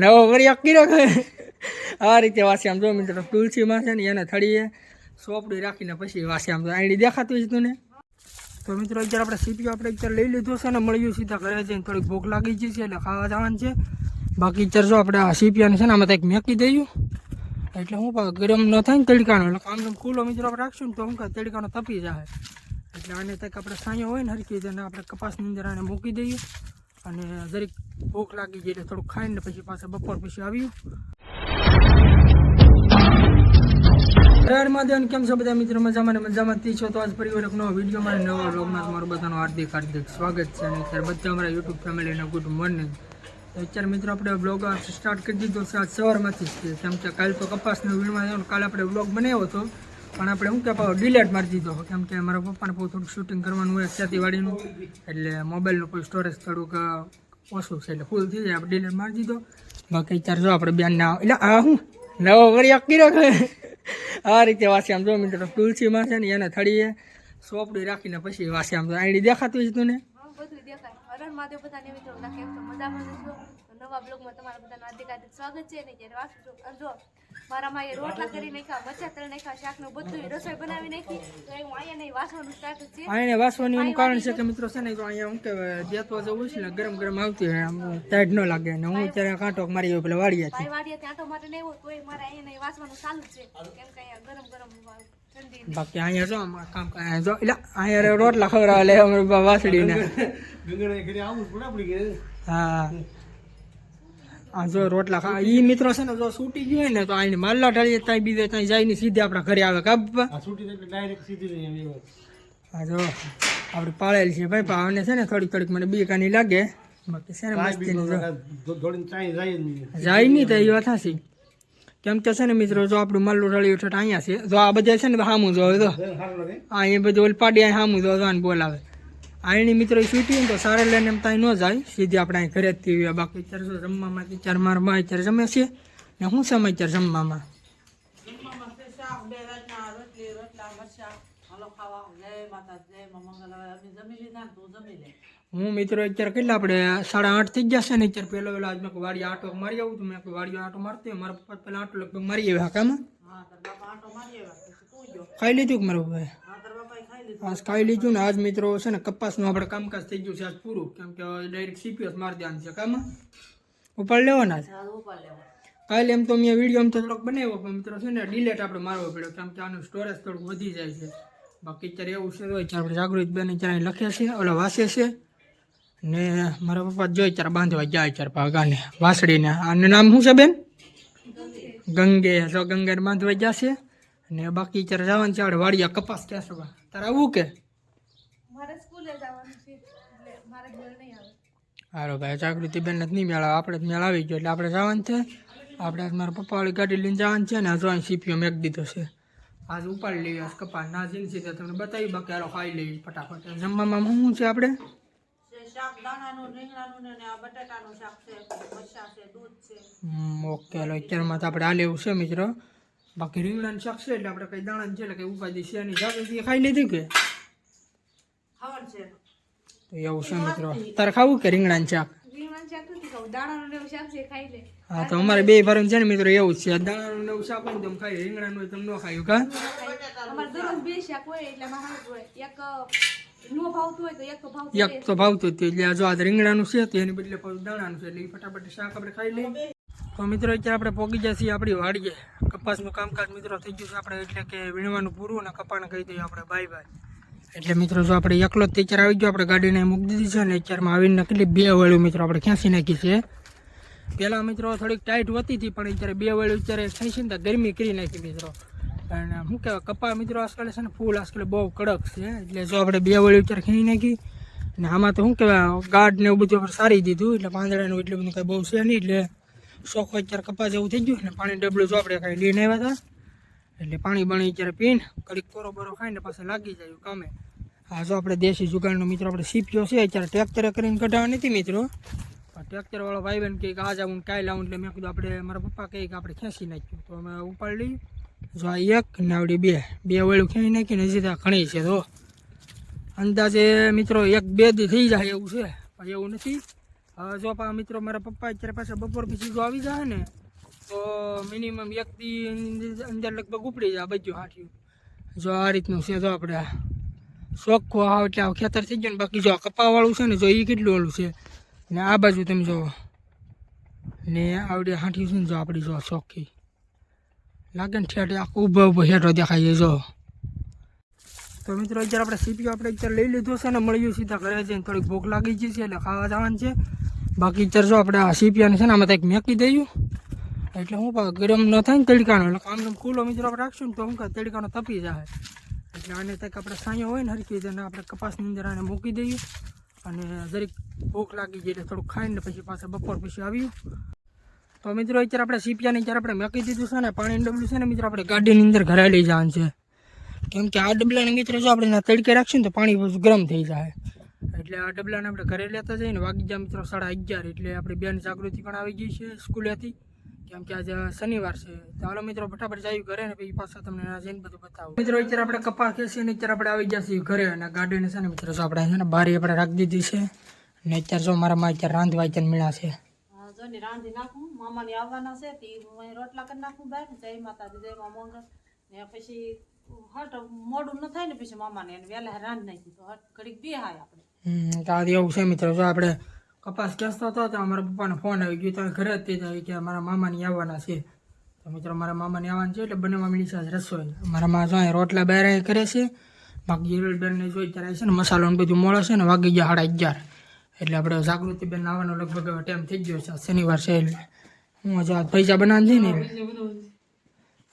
નવો કરી કીરો આ રીતે વાસી આમ જો મિત્રો, તુલસીમાં છે ને એને થળીએ સોપડી રાખીને પછી વાસી આમ આઈડી દેખાતું છે તું તો મિત્રો, અત્યારે આપણે સીપીઓ આપણે અત્યારે લઈ લીધું છે ને મળ્યું સીધા ઘરે જઈને થોડીક ભૂખ લાગી ગઈ છે એટલે ખાવા જવાનું છે. બાકી અત્યારે જો આપણે આ સીપીઓને છે ને આમાં કંઈક મેકી દઈએ એટલે હું ગરમ ન થાય ને તડકાનો, એટલે આમ ખુલ્લો મિત્રો આપણે રાખશું ને તો હું તડકાનો તપી જાય એટલે આને કંઈક આપણે સાંયો હોય ને હરકી તેને આપણે કપાસની અંદર આને મૂકી દઈએ. અને જરીક ભૂખ લાગી ગઈ એટલે થોડુંક ખાઈને પછી પાછા બપોર પછી આવ્યું હર મહાદેવ કેમ છો બધા મિત્રો? મજામાં મજામાં? થી છો તો આજ પરિવાર નવો વીડિયો મારે નવો વ્લોગમાં તમારું બધાનું હાર્દિક હાર્દિક સ્વાગત છે. અને બધા અમારા યુટ્યુબ ફેમિલીને ગુડ મોર્નિંગ તો અત્યારે મિત્રો આપણે વ્લોગ સ્ટાર્ટ કરી દીધો છે. સવારમાંથી જ કેમ કે કાલ તો કપાસનો આવ્યો કાલે આપણે વ્લોગ બનાવ્યો હતો. પણ આપણે શું કે ડિલેટ મારી દીધો. કેમ કે મારા પપ્પાને બહુ થોડુંક શૂટિંગ કરવાનું હોય ખેતીવાડીનું એટલે મોબાઈલનું કોઈ સ્ટોરેજ થોડુંક ઓછું છે એટલે ફૂલ થઈ જાય. આપણે ડિલેટ મારી દીધો. બાકી ચાર જો આપણે બેન ના એટલે આ શું નવો કરી કીરો આ રીતે વાસી આમ જો મિત્રો, તુલસીમાં છે ને એને થળીએ સોપડી રાખીને પછી વાસી આમ આઈડી દેખાતું છે તું ને? મહાદેવ બધા કેમ છો? મજામાં નવા બ્લોગમાં તમારા બધાનું હાર્દિક સ્વાગત છે ને જ્યારે વાસું જો મારા માએ રોટલા કરી નાખ્યા મરચા તળી નાખ્યા શાકનું બધું રસોઈ બનાવી નાખી. તો એ હું અહીંયા નહીં વાસવાનું સ્ટાર્ટ છે. અહીંયા વાસવાનું એનું કારણ છે કે મિત્રો છે ને તો અહીંયા હું કે દેતવા જવું છે ને ગરમ ગરમ આવતી હોય આમ ટાઈટ ન લાગે. ને હું અત્યારે કાંટો મારી ગયો પેલા વાડિયાથી થી વાડીએ ત્યાં આટો માટે નહીં હોય તોય મારે અહીંયા નહીં વાસવાનું ચાલુ છે. કેમ કે અહીંયા ગરમ ગરમ બાકી અહીંયા જો આમાં કામ જો એટલે અહીંયા રોટલા ખવડાવે લે અમારી વાસડીને હા. આ જો રોટલા ખા ઈ મિત્રો છે ને જો છૂટી ગયો ને તો આની માલ્લા ઢાળીએ ત્યાં બીજે ત્યાં જાય ને સીધે આપણા ઘરે આવે કા પપ્પા? આ જો. આપણે પાળેલ છે ભાઈ પાવને છે ને થોડીક થોડીક મને બીકાની લાગે. બાકી છે ને મસ્તીની જો. જાય નહીં. તો એ વાત હાસી કેમ કે છે ને મિત્રો જો આપણું માલ્લું રળી ઠઠ અહીંયા છે. જો આ બધા છે ને સામું જો તો આ એ બધું ઓલી પાડી અહીં સામું જો બોલાવે. આની મિત્રો છૂટી ને તો સારે લઈને એમ ત્યાં ન જાય. સીધી આપણે અહીં ઘરે જ પીવી બાકી શું જમવામાં ચાર મારમાં અત્યારે જમે છે. ને શું સમય અત્યારે જમવામાં? હું મિત્રો અત્યારે કેટલા આપણે સાડા આઠ થઈ જશે ને અત્યારે પહેલો પહેલો આજ મેં વાડી આટો મારી આવું તો મેં કહ્યું વાડી આટો મારતી. મારા પપ્પા પહેલા આટો લગભગ મારી આવ્યા કામાં ખાઈ લીધું કે મારા પપ્પાએ આજ ખાઈ લીધું ને આજ મિત્રો છે ને કપાસનું આપણે કામકાજ થઈ ગયું છે આજ પૂરું. કેમ કે ડાયરેક્ટ સીપીએસ મારી દેવાનું છે કામ? ઉપાડ લેવાના છે? કાલે એમ તો મેં વીડિયો એમ તો થોડોક બનાવ્યો પણ મિત્રો છે ને ડિલેટ આપણે મારવો પડ્યો કેમ કે આનું સ્ટોરેજ થોડુંક વધી જાય છે. બાકી અત્યારે એવું છે તો અત્યારે આપણે જાગૃત બેન અત્યારે લખે છે ઓલા વાસે છે. ને મારા પપ્પા જોઈ ત્યારે બાંધવા જાય ત્યારે પાગાને વાસળીને. આનું નામ શું છે બેન? ગંગે. જો ગંગાને બાંધવા જશે અને બાકી અત્યારે જવાનું છે આપણે વાડિયા કપાસ ક્યાં તારે આવું કે? મારે સ્કૂલે જવાનું છે મારે ઘર નહીં આવે. હારો ભાઈ જાગૃતિ બેન જ નહીં મેળા આપણે જ મેળ આવી ગયો એટલે આપણે જવાનું છે. આપણે મારા પપ્પા વાળી ગાડી લઈને જવાનું છે ને આ જોવાની સીપીઓ મેક દીધો છે. આજ ઉપાડી લેવી આજ કપાસ. ના જીન છે તમને બતાવી બાકી હાલો ખાઈ લેવી ફટાફટ. જમવામાં શું શું છે આપણે? હમ, ઓકે અત્યારમાં તો આપણે આ લેવું છે મિત્રો. બાકી રીંગણાનું શાક છે એટલે આપણે કઈ દાણા છે એટલે કઈ ઉપાધિ છે નહીં. જાગૃતિ ખાઈ લીધી કે? તો એવું છે મિત્રો. તારે ખાવું કે રીંગણાની શાક? હા તો અમારે બે ભરણ છે ને મિત્રો એવું જ છે. દાણાનું ને એવું શાક હોય તમે ખાઈ રીંગણાનું તમે ન ખાયું કા? એક તો ભાવતું એક તો ભાવતું જ એટલે જો આ રીંગણાનું છે તો એની બદલે દાણાનું છે. એટલે ફટાફટ શાક આપણે ખાઈ લઈએ તો મિત્રો, અત્યારે આપણે પોગી જાય છીએ આપણી વાડીએ. કપાસનું કામકાજ મિત્રો થઈ ગયું છે આપણે, એટલે કે વીણવાનું પૂરું અને કપાને કહી દઈએ આપણે. બાય બાય એટલે મિત્રો, જો આપણે એકલો જ અત્યારે આવી ગયો, આપણે ગાડીને મૂકી દીધી છે ને અત્યારમાં આવીને કેટલી બે વાળું મિત્રો આપણે ખેંચી નાખી છે. પહેલાં મિત્રો થોડીક ટાઈટ હોતી હતી, પણ અત્યારે બે વાળું અત્યારે ખેંચી ને તો ગરમી કરી નાખી મિત્રો. અને શું કહેવાય, કપા મિત્રો આજકાલ છે ને ફૂલ, આજકાલ બહુ કડક છે. એટલે જો આપણે બે વાળું અત્યારે ખીણી નાખી, અને આમાં તો શું કહેવાય ગાઢ ને એવું બધું સારી દીધું, એટલે પાંદડાનું એટલું બધું કંઈ બહુ છે નહીં, એટલે શોખ હોય અત્યારે કપા જેવું થઈ ગયું. ને પાણી ડબલું જો આપણે કાંઈ લઈને આવ્યા હતા. એટલે પાણી બાણી અત્યારે પીને કડીક કોરો બરો ખાઈને પાછા લાગી જાય કામે. હા જો આપણે દેશી જુગાડનો મિત્રો આપણે સીપ્યો છે. અત્યારે ટ્રેક્ટરે કરીને કઢાવા નથી મિત્રો. ટ્રેક્ટર વાળો ભાઈ કહે કે આજ આવું કાંઈ કાલે આવું એટલે મેં કીધું આપણે મારા પપ્પા કહે કે આપણે ખેંચી નાખ્યું. તો અમે ઉપાડી જો આ એક ને આવડી બે. બે વળું ખેંચી નાખીને હજી ત્યાં ઘણી છે તો. અંદાજે મિત્રો એક બે દી થઈ જાય એવું છે. પણ એવું નથી. જો પા મિત્રો મારા પપ્પા અત્યારે પાછા બપોર પછી જો આવી જાય ને, તો મિનિમમ એક અંદર લગભગ ઉપડી જાય બધું હાટ્યું જો આ રીતનું છે જો આપણે ચોખ્ખું આવ એટલે આ ખેતર થઈ ગયું ને, બાકી જો કપાવાળું છે ને, જો એ કેટલું ઓલું છે. ને આ બાજુ તમે જો, ને આવડે હાંઠ્યું છે ને, જો આપણી જો ચોખ્ખી. લાગે ને ઠેઠ આખું ઊભો ઊભો હેઠો દેખાય જો. તો મિત્રો અત્યારે આપણે સીપીઓ આપણે અત્યારે લઈ લીધું છે ને, મળ્યું સીધા ઘરે જઈને, થોડીક ભૂખ લાગી ગઈ છે એટલે ખાવા જવાનું છે. બાકી ચરસો આપણે આ સીપિયાને છે ને આમાં કંઈક મેકી દઈએ. એટલે હું ગરમ ન થાય ને તડકાનો. એટલે આમ ખુલ્લો મિત્રો આપણે રાખશું ને તો હું તડકાનો તપી જાય. એટલે આને કંઈક આપણે સાંયો હોય ને હરકી રીતે આપણે કપાસની અંદર આને મૂકી દઈએ. અને દરેક ભૂખ લાગી જાય એટલે થોડુંક ખાઈને પછી પાછા બપોર પછી આવ્યું તો મિત્રો અત્યારે આપણે સીપિયાને અત્યારે આપણે મેકી દીધું છે ને, પાણી ડબલું છે ને મિત્રો આપણે ગાડીની અંદર ઘરે લઈ જવાનું છે. કેમ કે આ ડબલાને મિત્રો જો આપણે તડકે રાખશું ને તો પાણી ગરમ થઈ જાય. એટલે આ ડબલાને આપણે ઘરે લેતા જઈએ ને વાગી જાય મિત્રો સાડા અગિયાર એટલે આપણી બેન જાગૃતિ પણ આવી ગઈ છે સ્કૂલેથી કેમ કે આજે શનિવાર છે. તો હાલો મિત્રો ફટાફટ જઈએ ઘરે ને પછી પાછા તમને જઈને બધું બતાવું. મિત્રો અત્યારે આપણે કપાસ ખેસી ને અત્યારે આપણે આવી જશે ઘરે અને ગાડીને છે ને મિત્રો આપણે છે ને બારી આપણે રાખી દીધી છે. ને અત્યારે જો મારામાં અત્યારે રાંધવા અત્યારે મેળા છે. હા, જો ને રાંધી નાખું. મામાને આવવાના છે તે રોટલા કરી નાખું બહાર. જય માતાજી જય મા મંગળ. ને પછી હટ મોડું ન થાય ને પછી મામાને એને વહેલા રાંધી નાખી. તો ઘડીક બે હાય આપણે. હમ, તો આજે એવું છે મિત્રો, જો આપણે કપાસ ખેંચતો હતા, તો અમારા પપ્પાને ફોન આવી ગયો, તો ઘરે જ તે કે મારા મામાની આવવાના છે. તો મિત્રો, મારા મામાની આવવાના છે એટલે બંને મામી સાથે રસોઈ. મારા મા જો રોટલા બહાર કરે છે, બાકી બેનને જોઈ ત્યારે છે ને મસાલો બધું મળે છે ને વાગી ગયા સાડા અગિયાર. એટલે આપણે જાગૃતિબેન આવવાનો લગભગ ટાઈમ થઈ ગયો છે. શનિવાર છે એટલે હું હજુ પૈસા બનાવી દઈએ ને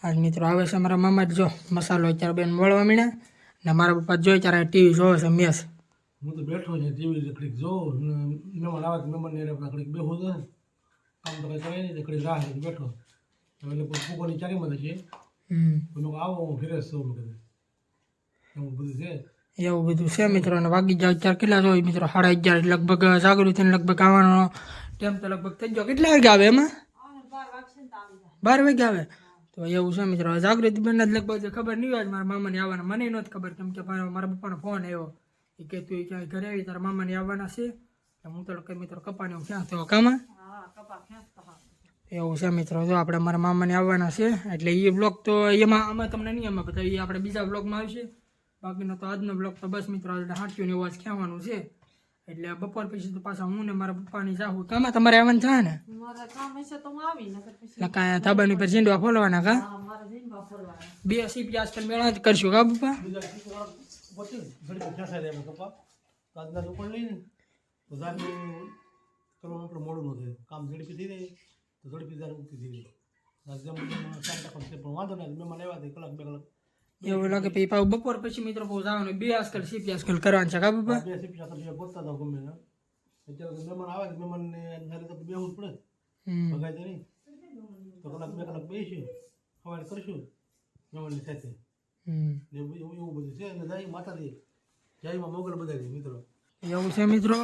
આજ મિત્રો આવે છે મારા મામા જ જો મસાલો અત્યારે બેન મળવા મળ્યા ને મારા પપ્પા જોઈ ત્યારે ટીવી જોવે છે, મેસ. હું તો બેઠો છે ટીવી કડીક જોઉં ને મહેમાન આવે તો મહેમાન ને ઘડીક બેહું તો આમ તો કંઈ કરે નહીં ઘડીક રાહ બેઠો. એટલે ફૂકોની ચારીમાં છે. લોકો આવો હું ફેરે સૌ લોકો. એવું બધું છે. એવું બધું છે મિત્રો અને વાગી જાય અત્યારે કેટલા હોય મિત્રો સાડા અગિયાર લગભગ જાગૃતિને લગભગ આવવાનો ટાઈમ તો લગભગ થઈ ગયો. કેટલા વાગે આવે એમાં? બાર વાગે આવે. તો એવું છે મિત્રો જાગૃતિ બેન લગભગ ખબર નહીં હોય મારા મામાને આવવાના મને નહોતી ખબર કેમ કે મારા મારા પપ્પાનો ફોન આવ્યો. એ કે તું ક્યાંય ઘરે આવી તારા મામાને આવવાના છે તો હું તો કઈ મિત્રો કપાને હું ક્યાં થયો? કામાં? એવું છે મિત્રો જો આપણે મારા મામાને આવવાના છે એટલે એ બ્લોગ તો એમાં આમાં તમને નહીં એમાં બધા એ આપણે બીજા બ્લોગમાં આવશે. બાકીનો તો આજનો બ્લોગ તો બસ મિત્રો એટલે હાંટ્યું ને અવાજ ખેવાનું છે. એટલે બપોર પછી તો પાછા હું ને મારા પપ્પાની જાહું. કામાં તમારે આવવાનું થાય ને એટલે કાંઈ ધાબાની પર ઝીંડવા ફોલવાના કા? બા સીપી આજકાલ મેળા જ કરશું કા પપ્પા પોતે ઘડીક ખેંચાય રહે કપા તો આજના ઉપર લઈને તો જાતનું કરવાનું આપણે મોડું ન થાય. કામ ઝડપી થઈ જાય. તો ઝડપી જાણ મુક્તિ થઈ જાય. જેમ ચાર ટકા પણ વાંધો નહીં મહેમાન આવ્યા હતા કલાક બે કલાક. એવું લાગે પછી પાછું બપોર પછી મિત્રો બહુ જવાનું. બે આજકાલ સીપી આજકાલ કરવાનું છે કા પપ્પા? બે શિક્ષા કરી પહોંચતા હતા ગમે અત્યારે મહેમાન આવે તો મહેમાનને સાથે તો બેહવું જ પડે. ભગાય તો નહીં. તો કલાક બે કલાક બેસીશું સવારે કરશું. મહેમાનની સાથે. ને એવું એવું બધું છે. અને જય માતાજી જય માં મોગલ બધા મિત્રો. એવું છે મિત્રો.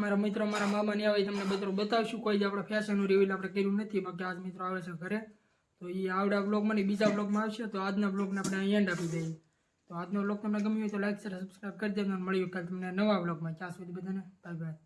મારા મિત્રો મારા મામાની આવે તમને મિત્રો બતાવશું. કોઈ જ આપણે ફેશનનું રિવીલ આપણે કર્યું નથી. બાકી આજ મિત્રો આવે છે ઘરે. તો એ આવડા બ્લોગમાં નહીં બીજા બ્લોગમાં આવશે. તો આજના બ્લોગને આપણે અહીં એન્ડ આપી દઈએ. તો આજનો બ્લોગ તમને ગમ્યો હોય તો લાઈક શેર સબસ્ક્રાઈબ કરી દેજો. અને મળ્યું કાલે તમને નવા બ્લોગમાં ત્યાં સુધી બધાને બાય બાય